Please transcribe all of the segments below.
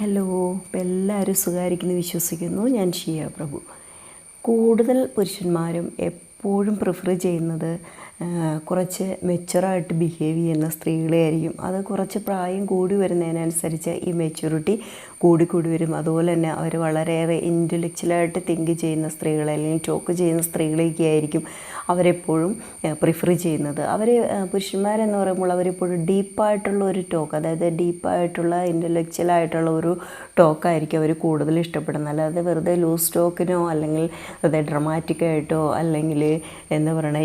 Hello ഇപ്പം എല്ലാവരും സുഖമായിരിക്കുന്നു വിശ്വസിക്കുന്നു. ഞാൻ ഷിയ പ്രഭു. കൂടുതൽ പുരുഷന്മാരും എപ്പോഴും പ്രിഫർ ചെയ്യുന്നത് കുറച്ച് മെച്ചുറായിട്ട് ബിഹേവ് ചെയ്യുന്ന സ്ത്രീകളെ ആയിരിക്കും അത് കുറച്ച് പ്രായം കൂടി വരുന്നതിനനുസരിച്ച് ഈ മെച്യൂരിറ്റി കൂടിക്കൂടി കൂടി വരും. അതുപോലെ തന്നെ അവർ വളരെയേറെ ഇന്റലക്ച്വലായിട്ട് തിങ്ക് ചെയ്യുന്ന സ്ത്രീകളെ അല്ലെങ്കിൽ ടോക്ക് ചെയ്യുന്ന സ്ത്രീകളെയൊക്കെ ആയിരിക്കും അവരെപ്പോഴും പ്രിഫർ ചെയ്യുന്നത്. അവർ പുരുഷന്മാരെന്ന് പറയുമ്പോൾ അവരെപ്പോഴും ഡീപ്പായിട്ടുള്ള ഒരു ടോക്ക് അതായത് ഡീപ്പായിട്ടുള്ള ഇന്റലക്ച്വലായിട്ടുള്ള ഒരു ടോക്കായിരിക്കും അവർ കൂടുതൽ ഇഷ്ടപ്പെടുന്നത്. അല്ലാതെ വെറുതെ ലൂസ് ടോക്കിനോ അല്ലെങ്കിൽ വെറുതെ ഡ്രമാറ്റിക്കായിട്ടോ അല്ലെങ്കിൽ എന്താ പറയണേ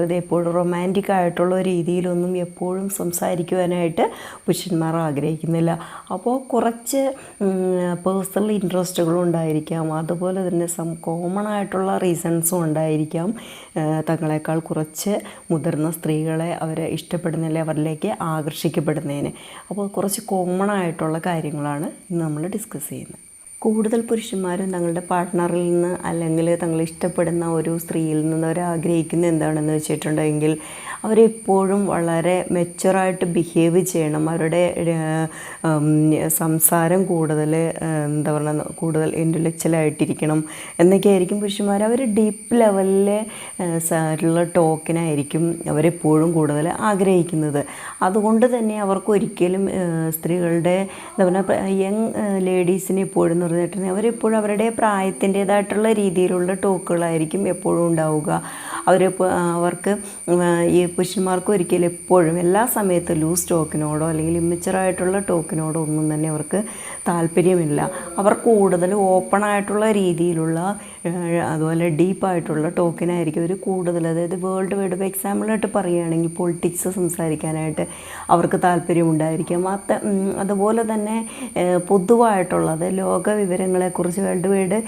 വെറുതെ എപ്പോഴും റൊമാന്റിക് ആയിട്ടുള്ള രീതിയിലൊന്നും എപ്പോഴും സംസാരിക്കുവാനായിട്ട് പുരുഷന്മാർ ആഗ്രഹിക്കുന്നില്ല. അപ്പോൾ കുറച്ച് പേഴ്സണൽ ഇൻട്രസ്റ്റുകളും ഉണ്ടായിരിക്കാം. അതുപോലെ തന്നെ സം കോമൺ ആയിട്ടുള്ള റീസൺസും ഉണ്ടായിരിക്കാം. തങ്ങളെക്കാൾ കുറച്ച് മുതിർന്ന സ്ത്രീകളെ അവരെ ഇഷ്ടപ്പെടുന്നില്ല അവരിലേക്ക് ആകർഷിക്കപ്പെടുന്നതിന്. അപ്പോൾ കുറച്ച് കോമൺ ആയിട്ടുള്ള കാര്യങ്ങളാണ് ഇന്ന് നമ്മൾ ഡിസ്കസ് ചെയ്യുന്നത്. കൂടുതൽ പുരുഷന്മാരും തങ്ങളുടെ പാർട്ട്ണറിൽ നിന്ന് അല്ലെങ്കിൽ തങ്ങൾ ഇഷ്ടപ്പെടുന്ന ഒരു സ്ത്രീയിൽ നിന്ന് അവർ ആഗ്രഹിക്കുന്ന എന്താണെന്ന് വെച്ചിട്ടുണ്ടെങ്കിൽ അവരെപ്പോഴും വളരെ മെച്ചുറായിട്ട് ബിഹേവ് ചെയ്യണം. അവരുടെ സംസാരം കൂടുതൽ എന്താ പറയുക കൂടുതൽ ഇന്റലക്ച്വലായിട്ടിരിക്കണം എന്നൊക്കെ ആയിരിക്കും പുരുഷന്മാർ. അവർ ഡീപ്പ് ലെവലിലെ ഉള്ള ടോക്കിനായിരിക്കും അവരെപ്പോഴും കൂടുതൽ ആഗ്രഹിക്കുന്നത്. അതുകൊണ്ട് തന്നെ അവർക്ക് ഒരിക്കലും സ്ത്രീകളുടെ എന്താ പറയുക യങ് ലേഡീസിനെ എപ്പോഴും എന്ന് പറഞ്ഞിട്ടുണ്ടെങ്കിൽ അവരെപ്പോഴും അവരുടെ പ്രായത്തിന്റേതായിട്ടുള്ള രീതിയിലുള്ള ടോക്കുകളായിരിക്കും എപ്പോഴും ഉണ്ടാവുക. അവരെപ്പോൾ അവർക്ക് ഈ പുരുഷന്മാർക്ക് ഒരിക്കലും എപ്പോഴും എല്ലാ സമയത്തും ലൂസ് ടോക്കിനോടോ അല്ലെങ്കിൽ ഇമ്മച്ചറായിട്ടുള്ള ടോക്കിനോടോ ഒന്നും തന്നെ അവർക്ക് താല്പര്യമില്ല. അവർ കൂടുതൽ ഓപ്പണായിട്ടുള്ള രീതിയിലുള്ള അതുപോലെ ഡീപ്പായിട്ടുള്ള ടോക്കിനായിരിക്കും അവർ കൂടുതൽ. അതായത് വേൾഡ് വൈഡ് ഇപ്പോൾ എക്സാമ്പിളായിട്ട് പറയുകയാണെങ്കിൽ പൊളിറ്റിക്സ് സംസാരിക്കാനായിട്ട് അവർക്ക് താല്പര്യമുണ്ടായിരിക്കും. അത് അതുപോലെ തന്നെ പൊതുവായിട്ടുള്ളത് ലോക വിവരങ്ങളെക്കുറിച്ച് വേൾഡ് വൈഡ്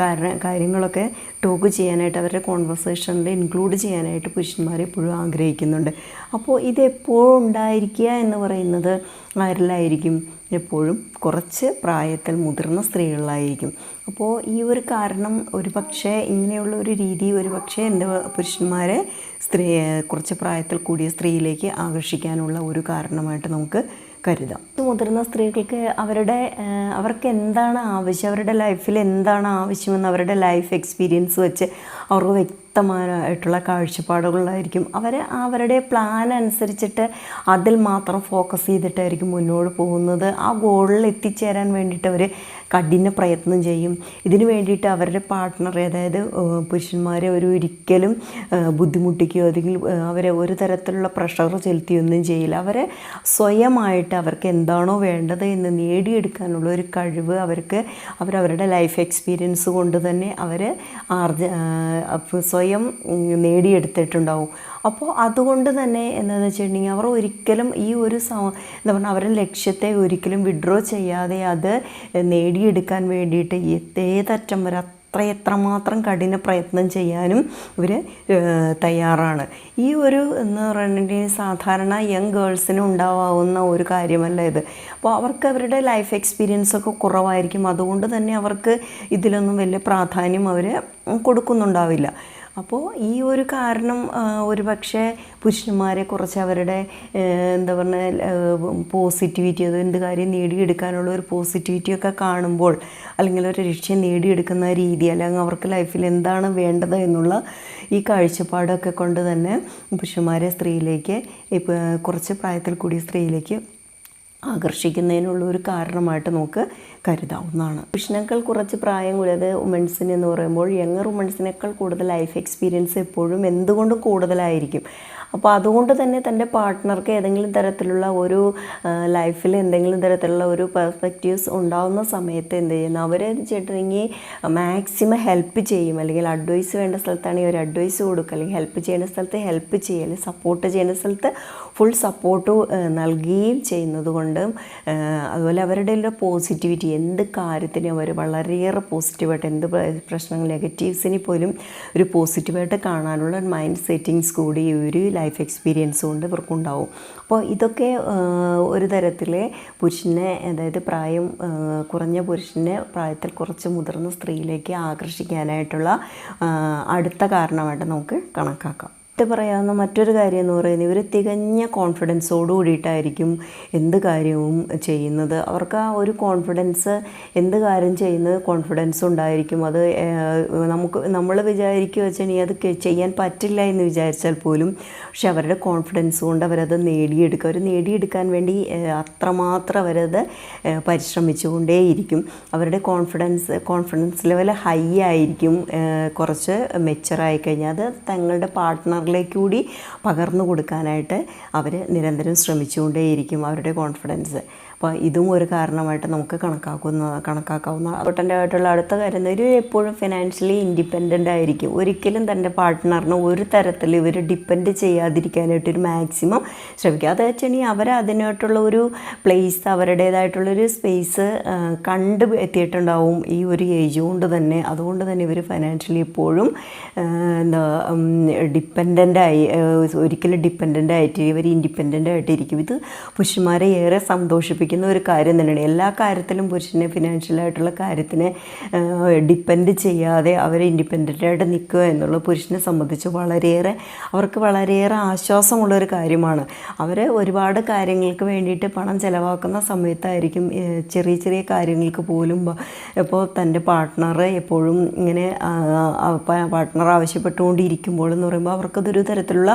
കാരണം കാര്യങ്ങളൊക്കെ ടോക്ക് ചെയ്യാനായിട്ട് അവരുടെ കോൺവെർസേഷനിൽ ഇൻക്ലൂഡ് ചെയ്യാനായിട്ട് പുരുഷന്മാർ എപ്പോഴും ആഗ്രഹിക്കുന്നുണ്ട്. അപ്പോൾ ഇതെപ്പോഴും ഉണ്ടായിരിക്കുക എന്ന് പറയുന്നത് ആരിലായിരിക്കും? എപ്പോഴും കുറച്ച് പ്രായത്തിൽ മുതിർന്ന സ്ത്രീകളിലായിരിക്കും. അപ്പോൾ ഈ ഒരു കാരണം ഒരു പക്ഷേ ഇങ്ങനെയുള്ള ഒരു രീതി ഒരു പക്ഷേ എന്റെ പുരുഷന്മാരെ സ്ത്രീ കുറച്ച് പ്രായത്തിൽ കൂടിയ സ്ത്രീയിലേക്ക് ആകർഷിക്കാനുള്ള ഒരു കാരണമായിട്ട് നമുക്ക് കരുതാം. മുതിർന്ന സ്ത്രീകൾക്ക് അവരുടെ അവർക്ക് എന്താണ് ആവശ്യം? അവരുടെ ലൈഫിൽ എന്താണ് ആവശ്യമെന്ന് അവരുടെ ലൈഫ് എക്സ്പീരിയൻസ് വെച്ച് അവർക്ക് വ്യക്തമായിട്ടുള്ള കാഴ്ചപ്പാടുകളായിരിക്കും. അവർ അവരുടെ പ്ലാൻ അനുസരിച്ചിട്ട് അതിൽ മാത്രം ഫോക്കസ് ചെയ്തിട്ടായിരിക്കും മുന്നോട്ട് പോകുന്നത്. ആ ഗോളിൽ എത്തിച്ചേരാൻ വേണ്ടിയിട്ട് അവർ കഠിന പ്രയത്നം ചെയ്യും. ഇതിനു വേണ്ടിയിട്ട് അവരുടെ പാർട്ട്ണർ അതായത് പുരുഷന്മാരെ ഒരു ഒരിക്കലും ബുദ്ധിമുട്ടിക്കുകയോ അല്ലെങ്കിൽ അവരെ ഒരു തരത്തിലുള്ള പ്രഷർ ചെലുത്തിയൊന്നും ചെയ്യില്ല. അവരെ സ്വയമായിട്ട് അവർക്ക് എന്താണോ വേണ്ടത് എന്ന് നേടിയെടുക്കാനുള്ള ഒരു കഴിവ് അവർക്ക് അവരവരുടെ ലൈഫ് എക്സ്പീരിയൻസ് കൊണ്ട് തന്നെ അവർ ആർജ അപ്പൊ സ്വയം നേടിയെടുത്തിട്ടുണ്ടാവും. അപ്പോൾ അതുകൊണ്ട് തന്നെ എന്താണെന്ന് വെച്ചിട്ടുണ്ടെങ്കിൽ അവർ ഒരിക്കലും ഈ ഒരു എന്താ പറയുക അവരുടെ ലക്ഷ്യത്തെ ഒരിക്കലും വിഡ്രോ ചെയ്യാതെ അത് നേടിയെടുക്കാൻ വേണ്ടിയിട്ട് ഏതറ്റം വരെ അത്ര എത്രമാത്രം കഠിന പ്രയത്നം ചെയ്യാനും ഇവർ തയ്യാറാണ്. ഈ ഒരു എന്ന് പറഞ്ഞിട്ടുണ്ടെങ്കിൽ സാധാരണ യങ് ഗേൾസിന് ഉണ്ടാവാവുന്ന ഒരു കാര്യമല്ല ഇത്. അപ്പോൾ അവർക്ക് അവരുടെ ലൈഫ് എക്സ്പീരിയൻസ് ഒക്കെ കുറവായിരിക്കും. അതുകൊണ്ട് തന്നെ അവർക്ക് ഇതിലൊന്നും വലിയ പ്രാധാന്യം അവർ കൊടുക്കുന്നുണ്ടാവില്ല. അപ്പോൾ ഈ ഒരു കാരണം ഒരു പക്ഷേ പുരുഷന്മാരെ കുറച്ച് അവരുടെ എന്താ പറഞ്ഞാൽ പോസിറ്റിവിറ്റി അത് എന്ത് കാര്യം നേടിയെടുക്കാനുള്ള ഒരു പോസിറ്റിവിറ്റി ഒക്കെ കാണുമ്പോൾ അല്ലെങ്കിൽ ഒരു ലക്ഷ്യം നേടിയെടുക്കുന്ന രീതി അല്ലെങ്കിൽ അവർക്ക് ലൈഫിൽ എന്താണ് വേണ്ടത് എന്നുള്ള ഈ കാഴ്ചപ്പാടൊക്കെ കൊണ്ട് തന്നെ പുരുഷന്മാരെ സ്ത്രീയിലേക്ക് കുറച്ച് പ്രായത്തിൽ കൂടി സ്ത്രീയിലേക്ക് ആകർഷിക്കുന്നതിനുള്ള ഒരു കാരണമായിട്ട് നമുക്ക് കരുതാവുന്നതാണ്. പുരുഷനേക്കാൾ കുറച്ച് പ്രായം കൂടിയത് ഉമൻസിന് എന്ന് പറയുമ്പോൾ യങ്ങർ ഉമൻസിനേക്കാൾ കൂടുതൽ ലൈഫ് എക്സ്പീരിയൻസ് എപ്പോഴും എന്തുകൊണ്ടും കൂടുതലായിരിക്കും. അപ്പോൾ അതുകൊണ്ട് തന്നെ തന്റെ പാർട്ട്ണർക്ക് ഏതെങ്കിലും തരത്തിലുള്ള ഒരു ലൈഫിൽ എന്തെങ്കിലും തരത്തിലുള്ള ഒരു പെർസ്പെക്റ്റീവ്സ് ഉണ്ടാകുന്ന സമയത്ത് എന്ത് ചെയ്യുന്നു അവർ ചേട്ടനെങ്കിൽ മാക്സിമം ഹെൽപ്പ് ചെയ്യും. അല്ലെങ്കിൽ അഡ്വൈസ് വേണ്ട സ്ഥലത്താണെങ്കിൽ ഒരു അഡ്വൈസ് കൊടുക്കുക അല്ലെങ്കിൽ ഹെൽപ്പ് ചെയ്യേണ്ട സ്ഥലത്ത് ഹെൽപ്പ് ചെയ്യുക അല്ലെങ്കിൽ സപ്പോർട്ട് ചെയ്യേണ്ട സ്ഥലത്ത് ഫുൾ സപ്പോർട്ട് നൽകുകയും ചെയ്യുന്നത് കൊണ്ട് അതുപോലെ അവരുടെ ഒരു പോസിറ്റിവിറ്റി എന്ത് കാര്യത്തിനും അവർ വളരെയേറെ പോസിറ്റീവായിട്ട് എന്ത് പ്ര- പ്രശ്നങ്ങൾ നെഗറ്റീവ്സിനെ പോലും ഒരു പോസിറ്റീവായിട്ട് കാണാനുള്ള മൈൻഡ് സെറ്റിങ്സ് കൂടി ഒരു ലൈഫ് എക്സ്പീരിയൻസ് കൊണ്ട് ഇവർക്കുണ്ടാവും. അപ്പോൾ ഇതൊക്കെ ഒരു തരത്തിൽ പുരുഷനെ അതായത് പ്രായം കുറഞ്ഞ പുരുഷനെ പ്രായത്തിൽ കുറച്ച് മുതിർന്ന സ്ത്രീയിലേക്ക് ആകർഷിക്കാനായിട്ടുള്ള അടുത്ത കാരണമായിട്ട് നമുക്ക് കണക്കാക്കാം. എടുത്ത് പറയാവുന്ന മറ്റൊരു കാര്യം എന്ന് പറയുന്നത് ഇവർ തികഞ്ഞ കോൺഫിഡൻസോട് കൂടിയിട്ടായിരിക്കും എന്ത് കാര്യവും ചെയ്യുന്നത്. അവർക്ക് ആ ഒരു കോൺഫിഡൻസ് എന്ത് കാര്യം ചെയ്യുന്നത് കോൺഫിഡൻസ് ഉണ്ടായിരിക്കും. അത് നമുക്ക് നമ്മൾ വിചാരിക്കുക വെച്ചാൽ ഇനി അത് ചെയ്യാൻ പറ്റില്ല എന്ന് വിചാരിച്ചാൽ പോലും പക്ഷെ അവരുടെ കോൺഫിഡൻസ് കൊണ്ട് അവരത് നേടിയെടുക്കുക. അവർ നേടിയെടുക്കാൻ വേണ്ടി അത്രമാത്രം അവരത് പരിശ്രമിച്ചുകൊണ്ടേയിരിക്കും. അവരുടെ കോൺഫിഡൻസ് കോൺഫിഡൻസ് ലെവൽ ഹൈ ആയിരിക്കും. കുറച്ച് മെച്ചറായി കഴിഞ്ഞാൽ അത് തങ്ങളുടെ പാർട്ട്ണറിലേക്ക് കൂടി പകർന്നു കൊടുക്കാനായിട്ട് അവർ നിരന്തരം ശ്രമിച്ചുകൊണ്ടേയിരിക്കും അവരുടെ കോൺഫിഡൻസ് അപ്പോൾ ഇതും ഒരു കാരണമായിട്ട് നമുക്ക് കണക്കാക്കുന്ന കണക്കാക്കാവുന്ന ഇമ്പോർട്ടന്റ് ആയിട്ടുള്ള അടുത്ത കാര്യം ഇവർ എപ്പോഴും ഫിനാൻഷ്യലി ഇൻഡിപെൻഡന്റ് ആയിരിക്കും. ഒരിക്കലും തന്റെ പാർട്ട്ണറിന് ഒരു തരത്തിൽ ഇവർ ഡിപ്പെൻഡ് ചെയ്യാതിരിക്കാനായിട്ട് ഒരു മാക്സിമം ശ്രമിക്കുക അത് വെച്ചിട്ടുണ്ടെങ്കിൽ അവർ അതിനായിട്ടുള്ള ഒരു പ്ലേസ് അവരുടേതായിട്ടുള്ളൊരു സ്പേസ് കണ്ട് എത്തിയിട്ടുണ്ടാവും ഈ ഒരു ഏജ് കൊണ്ട് തന്നെ. അതുകൊണ്ട് തന്നെ ഇവർ ഫിനാൻഷ്യലി എപ്പോഴും എന്താ ഡിപ്പെൻഡന്റായി ഒരിക്കലും ഡിപ്പെൻഡന്റ് ആയിട്ട് ഇവർ ഇൻഡിപെൻഡന്റ് ആയിട്ടിരിക്കും. ഇത് പുരുഷന്മാരെ ഏറെ സന്തോഷിപ്പിക്കുന്ന ഒരു കാര്യം തന്നെയാണ്. എല്ലാ കാര്യത്തിലും പുരുഷനെ ഫിനാൻഷ്യലായിട്ടുള്ള കാര്യത്തിനെ ഡിപ്പെൻഡ് ചെയ്യാതെ അവർ ഇൻഡിപെൻഡന്റ് ആയിട്ട് നിൽക്കുക എന്നുള്ളത് പുരുഷനെ സംബന്ധിച്ച് വളരെയേറെ അവർക്ക് വളരെയേറെ ആശ്വാസമുള്ളൊരു കാര്യമാണ്. അവർ ഒരുപാട് കാര്യങ്ങൾക്ക് വേണ്ടിയിട്ട് പണം ചിലവാക്കുന്ന സമയത്തായിരിക്കും ചെറിയ ചെറിയ കാര്യങ്ങൾക്ക് പോലും ഇപ്പോൾ തന്റെ പാർട്ട്ണർ എപ്പോഴും ഇങ്ങനെ പാർട്ട്ണർ ആവശ്യപ്പെട്ടുകൊണ്ടിരിക്കുമ്പോൾ എന്ന് പറയുമ്പോൾ അവർക്കതൊരു തരത്തിലുള്ള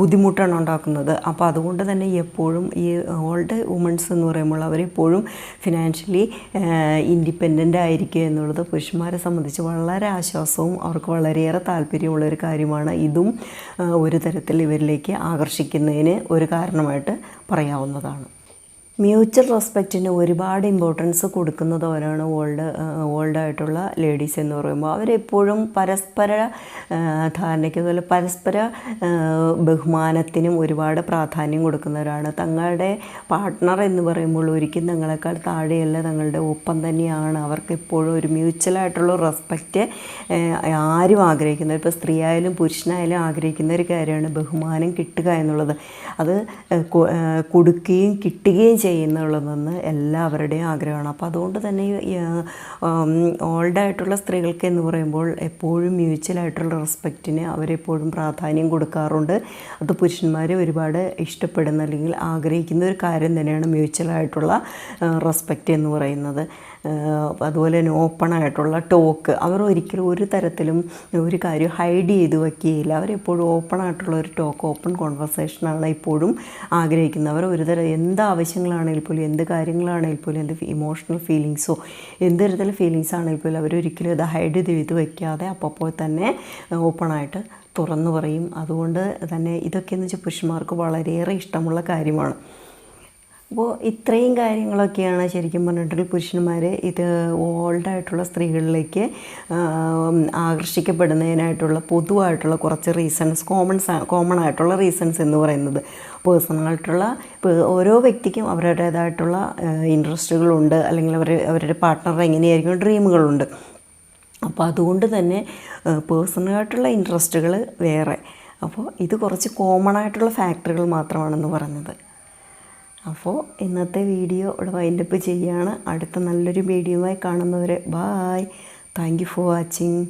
ബുദ്ധിമുട്ടാണ് ഉണ്ടാക്കുന്നത്. അപ്പോൾ അതുകൊണ്ട് തന്നെ എപ്പോഴും ഈ ഓൾഡ് വുമൺസ് എന്ന് പറയുമ്പോൾ അവരെപ്പോഴും ഫിനാൻഷ്യലി ഇൻഡിപെൻഡന്റ് ആയിരിക്കുക എന്നുള്ളത് പുരുഷന്മാരെ സംബന്ധിച്ച് വളരെ ആശ്വാസവും അവർക്ക് വളരെയേറെ താല്പര്യമുള്ള ഒരു കാര്യമാണ്. ഇതും ഒരു തരത്തിൽ ഇവരിലേക്ക് ആകർഷിക്കുന്നതിന് ഒരു കാരണമായിട്ട് പറയാവുന്നതാണ്. മ്യൂച്വൽ റെസ്പെക്റ്റിന് ഒരുപാട് ഇമ്പോർട്ടൻസ് കൊടുക്കുന്നതവരാണ് ഓൾഡ് ഓൾഡ് ആയിട്ടുള്ള ലേഡീസ് എന്ന് പറയുമ്പോൾ. അവരെപ്പോഴും പരസ്പര ധാരണയ്ക്ക് അതുപോലെ പരസ്പര ബഹുമാനത്തിനും ഒരുപാട് പ്രാധാന്യം കൊടുക്കുന്നവരാണ്. തങ്ങളുടെ പാർട്ട്ണർ എന്ന് പറയുമ്പോൾ ഒരിക്കലും തങ്ങളെക്കാൾ താഴെയല്ല തങ്ങളുടെ ഒപ്പം തന്നെയാണ്. അവർക്ക് എപ്പോഴും ഒരു മ്യൂച്വലായിട്ടുള്ള റെസ്പെക്റ്റ് ആരും ആഗ്രഹിക്കുന്നത് ഇപ്പോൾ സ്ത്രീ ആയാലും പുരുഷനായാലും ആഗ്രഹിക്കുന്ന ഒരു കാര്യമാണ് ബഹുമാനം കിട്ടുക എന്നുള്ളത്. അത് കൊടുക്കുകയും കിട്ടുകയും ചെയ്യുന്നുള്ളതെന്ന് എല്ലാവരുടെയും ആഗ്രഹമാണ്. അപ്പോൾ അതുകൊണ്ട് തന്നെ ഓൾഡ് ആയിട്ടുള്ള സ്ത്രീകൾക്ക് എന്ന് പറയുമ്പോൾ എപ്പോഴും മ്യൂച്വലായിട്ടുള്ള റെസ്പെക്റ്റിന് അവരെപ്പോഴും പ്രാധാന്യം കൊടുക്കാറുണ്ട്. അത് പുരുഷന്മാർ ഒരുപാട് ഇഷ്ടപ്പെടുന്ന അല്ലെങ്കിൽ ആഗ്രഹിക്കുന്ന ഒരു കാര്യം തന്നെയാണ് മ്യൂച്വലായിട്ടുള്ള റെസ്പെക്റ്റ് എന്ന് പറയുന്നത്. അതുപോലെ തന്നെ ഓപ്പണായിട്ടുള്ള ടോക്ക്. അവർ ഒരിക്കലും ഒരു തരത്തിലും ഒരു കാര്യം ഹൈഡ് ചെയ്ത് വയ്ക്കുകയില്ല. അവരെപ്പോഴും ഓപ്പണായിട്ടുള്ള ഒരു ടോക്ക് ഓപ്പൺ കോൺവെർസേഷനാണ് ഇപ്പോഴും ആഗ്രഹിക്കുന്നത്. അവർ ഒരു തരം എന്ത് ആവശ്യങ്ങളാണെങ്കിൽ പോലും എന്ത് കാര്യങ്ങളാണെങ്കിൽ പോലും എന്ത് ഇമോഷണൽ ഫീലിങ്സോ എന്ത് തരത്തിലുള്ള ഫീലിങ്സ് ആണെങ്കിൽ പോലും അവരൊരിക്കലും ഇത് ഹൈഡ് ചെയ്ത് വയ്ക്കാതെ അപ്പോൾ തന്നെ ഓപ്പണായിട്ട് തുറന്നു പറയും. അതുകൊണ്ട് തന്നെ ഇതൊക്കെ എന്ന് വെച്ചാൽ പുരുഷന്മാർക്ക് വളരെയേറെ ഇഷ്ടമുള്ള കാര്യമാണ്. അപ്പോൾ ഇത്രയും കാര്യങ്ങളൊക്കെയാണ് ശരിക്കും പറഞ്ഞിട്ടുള്ള പുരുഷന്മാർ ഇത് ഓൾഡായിട്ടുള്ള സ്ത്രീകളിലേക്ക് ആകർഷിക്കപ്പെടുന്നതിനായിട്ടുള്ള പൊതുവായിട്ടുള്ള കുറച്ച് റീസൺസ് കോമൺസ് കോമൺ ആയിട്ടുള്ള റീസൺസ് എന്ന് പറയുന്നത്. പേഴ്സണലായിട്ടുള്ള ഓരോ വ്യക്തിക്കും അവരുടേതായിട്ടുള്ള ഇൻട്രസ്റ്റുകളുണ്ട് അല്ലെങ്കിൽ അവർ അവരുടെ പാർട്ട്ണർ എങ്ങനെയായിരിക്കും ഡ്രീമുകളുണ്ട് അപ്പോൾ അതുകൊണ്ട് തന്നെ പേഴ്സണലായിട്ടുള്ള ഇൻട്രസ്റ്റുകൾ വേറെ. അപ്പോൾ ഇത് കുറച്ച് കോമൺ ആയിട്ടുള്ള ഫാക്ടറുകൾ മാത്രമാണെന്ന് പറഞ്ഞത് അപ്പോൾ ഇന്നത്തെ വീഡിയോ ഇവിടെ വൈൻഡപ്പ് ചെയ്യുകയാണ് അടുത്ത നല്ലൊരു വീഡിയോ ആയി കാണുന്നവരെ bye thank you for watching